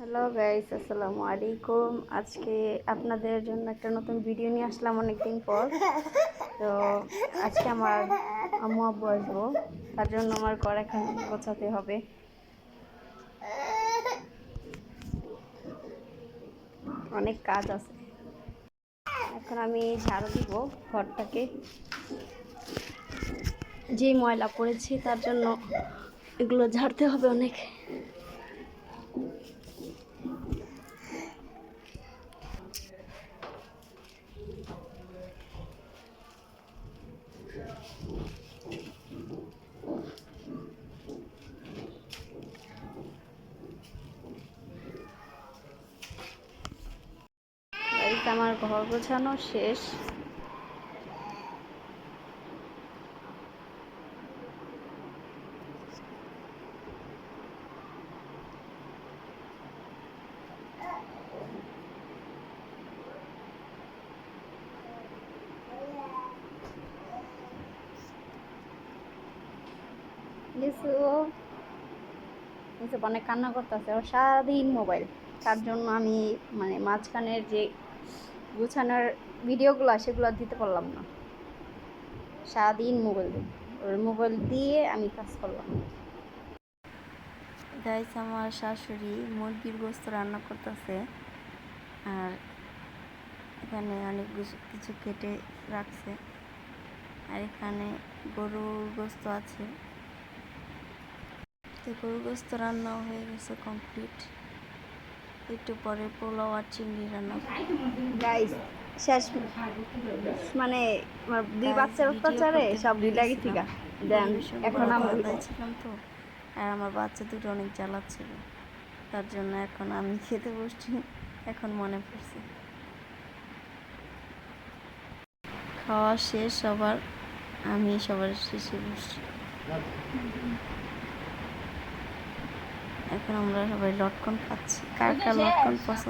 Hello guys আসসালামু আলাইকুম আজকে আপনাদের জন্য একটা নতুন ভিডিও নিয়ে আসলাম অনেকদিন পর। তো আজকে আমার আম্মু আব্বু আসব। তার জন্য আমার ঘর এখন গোছাতে হবে। অনেক কাজ আছে। এখন আমি ঝাড়ু দিব ঘরটাকে। যে ময়লা পড়েছে তার জন্য এগুলো ঝাড়তে হবে অনেক। বাড়িতে আমার ঘর গোছানো শেষ। অনেক কান্না করতেছে, ও সারাদিন মোবাইল। তার জন্য আমি মানে মাঝখানের যে গুছানোর ভিডিওগুলো সেগুলো দিতে পারলাম না। সারাদিন মোবাইল দিই। ওর মোবাইল দিয়ে আমি কাজ করলাম। গাইস আমার শাশুড়ি মুরগির গোস্ত রান্না করতেছে। আর এখানে অনেক কিছু- কেটে রাখছে। আর এখানে গরুর গোস্ত আছে। তো গরুর গোস্ত রান্না হয়ে গেছে কমপ্লিট একটু পরে পোলাও আর চিংড়ি রান্না গাইস শেষ মানে আমার দুই বাচ্চার অত্যাচারে সব ডিলাগি গেছিলাম। দেন এখন বড় আমি বাধায় ছিলাম তো। আর আমার বাচ্চা দুটো অনেক জ্বালাচ্ছিল। তার জন্য এখন আমি খেতে বসছি। এখন মনে পড়ছে। খাওয়া শেষ সবার আমি সবার শেষে বসছি। এখন আমরা সবাই লটকন খাচ্ছি। কার কার লটকন পছন্দ?